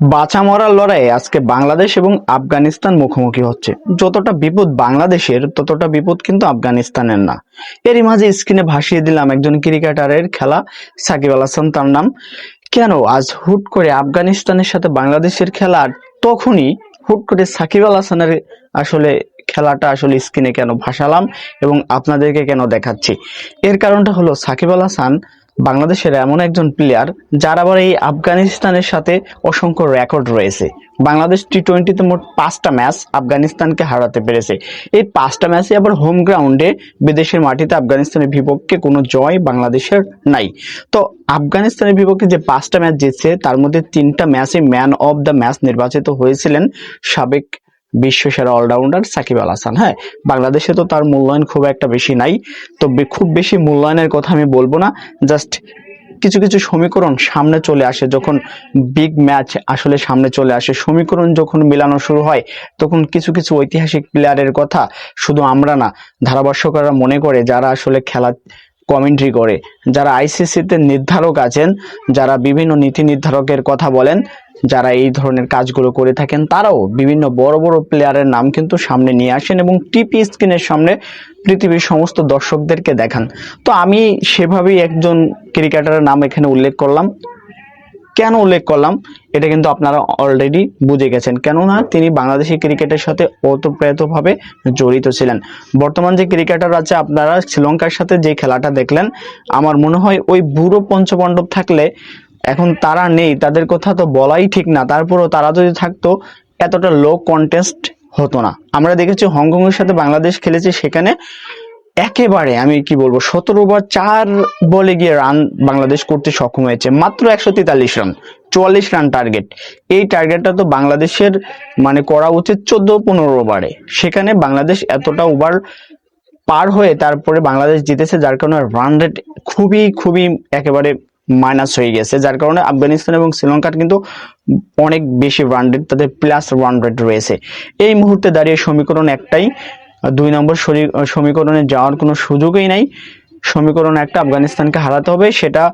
বাঁচা মরার লড়াইয়ে আজকে বাংলাদেশ এবং আফগানিস্তান মুখোমুখি হচ্ছে। যতটা বিপদ বাংলাদেশের, ততটা বিপদ কিন্তু আফগানিস্তানের না। এরই মাঝে স্ক্রিনে ভাসিয়ে দিলাম একজন ক্রিকেটারের খেলা, সাকিব আল হাসান তার নাম। কেন আজ হুট করে আফগানিস্তানের সাথে বাংলাদেশের খেলা তখনই হুট করে সাকিব আল হাসানের আসলে খেলাটা আসলে স্ক্রিনে কেন ভাসালাম এবং আপনাদেরকে কেন দেখাচ্ছি? এর কারণটা হলো সাকিব আল হাসান বাংলাদেশের এমন একজন প্লেয়ার যার আবার এই আফগানিস্তানের সাথে অসংখ্য রেকর্ড রয়েছে। বাংলাদেশ টি টোয়েন্টিতে মোট পাঁচটা ম্যাচ আফগানিস্তানকে হারাতে পেরেছে। এই পাঁচটা ম্যাচে আবার হোম গ্রাউন্ডে বিদেশের মাটিতে আফগানিস্তানের বিপক্ষে কোনো জয় বাংলাদেশের নাই। তো আফগানিস্তানের বিপক্ষে যে পাঁচটা ম্যাচ জিতছে, তার মধ্যে তিনটা ম্যাচে ম্যান অফ দ্য ম্যাচ নির্বাচিত হয়েছিলেন সাবেক বিশ্বসেরা অলরাউন্ডার সাকিব আল হাসান। হ্যাঁ বাংলাদেশে তো তার মূল্যায়ন খুব একটা বেশি নাই তো খুব বেশি মূল্যায়নের কথা আমি বলব না। জাস্ট কিছু কিছু সমীকরণ সামনে চলে আসে যখন বিগ ম্যাচ আসলে সামনে চলে আসে। সমীকরণ যখন মেলানো শুরু হয়, তখন কিছু কিছু ঐতিহাসিক প্লেয়ারের কথা শুধু আমরা না, ধারাভাষ্যকাররা মনে করে যারা আসলে খেলা কমেন্ট্রি করে। যারা আইসিসিতে নির্ধারক আছেন, যারা বিভিন্ন নীতি নির্ধারকের কথা বলেন, যারা এই ধরনের কাজগুলো করে থাকেন, তারাও বিভিন্ন বড় বড় প্লেয়ারের নাম কিন্তু সামনে নিয়ে আসেন এবং টিপি স্ক্রিনের সামনে পৃথিবীর সমস্ত দর্শকদেরকে দেখান। তো আমি সেভাবেই একজন ক্রিকেটারের নাম এখানে উল্লেখ করলাম। কেন উল্লেখ করলাম, এটা কিন্তু আপনারা অলরেডি বুঝে গেছেন। কেননা তিনি বাংলাদেশি ক্রিকেটের সাথে ওতপ্রোতভাবে জড়িত ছিলেন। বর্তমান যে ক্রিকেটার আছে, আপনারা শ্রীলঙ্কার সাথে যে খেলাটা দেখলেন, আমার মনে হয় ওই বুড়ো পঞ্চপাণ্ডব থাকলে এখন তারা নেই, তাদের কথা তো বলাই ঠিক না। তারপরও তারা যদি থাকতো, এতটা লো কন্টেস্ট হতো না। আমরা দেখেছি হংকং এর সাথে বাংলাদেশ খেলেছে, সেখানে একেবারে, আমি কি বলব, সতেরো ওভার চার বলে গিয়ে রান বাংলাদেশ করতে সক্ষম হয়েছে। মাত্র একশো তেতাল্লিশ রান চুয়াল্লিশ রান টার্গেট এই টার্গেটটা তো বাংলাদেশের মানে করা উচিত চোদ্দ পনেরো ওভারে সেখানে বাংলাদেশ এতটা ওভার পার হয়ে তারপরে বাংলাদেশ জিতেছে, যার কারণে রান রেট খুবই খুবই একেবারে মাইনাস হয়ে গেছে। যার কারণে আফগানিস্তান এবং শ্রীলঙ্কার কিন্তু অনেক বেশি রান রেট তাদের প্লাস রান রেট রয়েছে। এই মুহূর্তে দাঁড়িয়ে সমীকরণ একটাই দুই নম্বর সমীকরণে যাওয়ার কোনো সুযোগই নাই। সমীকরণ একটা আফগানিস্তানকে হারাতে হবে, সেটা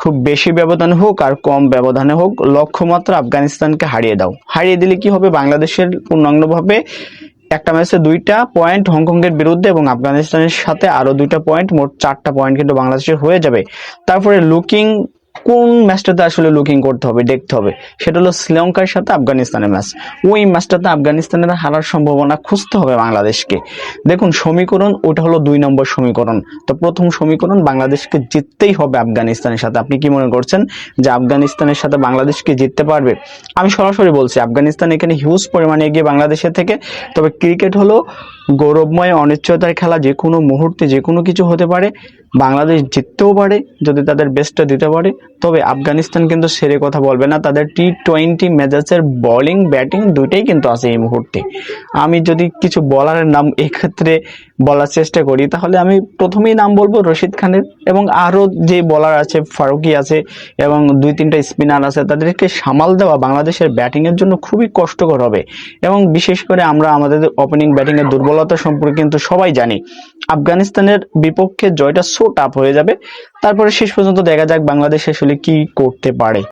খুব বেশি ব্যবধানে হোক আর কম ব্যবধানে হোক, লক্ষ্যমাত্রা আফগানিস্তানকে হারিয়ে দাও। হারিয়ে দিলে কি হবে? বাংলাদেশের পূর্ণাঙ্গভাবে একটা ম্যাচে দুইটা পয়েন্ট হংকং এর বিরুদ্ধে এবং আফগানিস্তানের সাথে আরও দুইটা পয়েন্ট, মোট চারটা পয়েন্ট কিন্তু বাংলাদেশের হয়ে যাবে। তারপরে লুকিং কোন ম্যাচটাতে আসলে লুকিং করতে হবে, দেখতে হবে? সেটা হলো শ্রীলঙ্কার সাথে আফগানিস্তানের ম্যাচ ওই ম্যাচটাতে আফগানিস্তানের হারার সম্ভাবনা খুঁজতে হবে বাংলাদেশকে। দেখুন, সমীকরণ, ওটা হলো দুই নম্বর সমীকরণ। তো প্রথম সমীকরণ, বাংলাদেশকে জিততেই হবে আফগানিস্তানের সাথে। আপনি কি মনে করছেন যে আফগানিস্তানের সাথে বাংলাদেশকে জিততে পারবে? আমি সরাসরি বলছি, আফগানিস্তান এখানে হিউজ পরিমাণে এগিয়ে বাংলাদেশের থেকে। তবে ক্রিকেট হলো গৌরবময়, অনিশ্চয়তার খেলা যে কোনো মুহূর্তে যে কোনো কিছু হতে পারে। বাংলাদেশ জিততেও পারে, যদি তাদের বেস্টটা দিতে পারে। তবে আফগানিস্তান কিন্তু সেরে কথা বলবে না, তাদের টি টোয়েন্টি ম্যাচেসের বোলিং ব্যাটিং দুইটাই কিন্তু আছে এই মুহূর্তে। আমি যদি কিছু বলারের নাম এক্ষেত্রে বলার চেষ্টা করি, তাহলে আমি প্রথমেই নাম বলব রশিদ খানের এবং আরও যে বলার আছে, ফারুকি আছে এবং দুই তিনটা স্পিনার আছে, তাদেরকে সামাল দেওয়া বাংলাদেশের ব্যাটিংয়ের জন্য খুবই কষ্টকর হবে। এবং বিশেষ করে আমরা আমাদের ওপেনিং ব্যাটিংয়ের দুর্বলতা সম্পর্কে কিন্তু সবাই জানি। আফগানিস্তানের বিপক্ষে জয়টা সো টাফ হয়ে যাবে। তারপরে শেষ পর্যন্ত দেখা যাক বাংলাদেশ আসলে কি করতে পারে।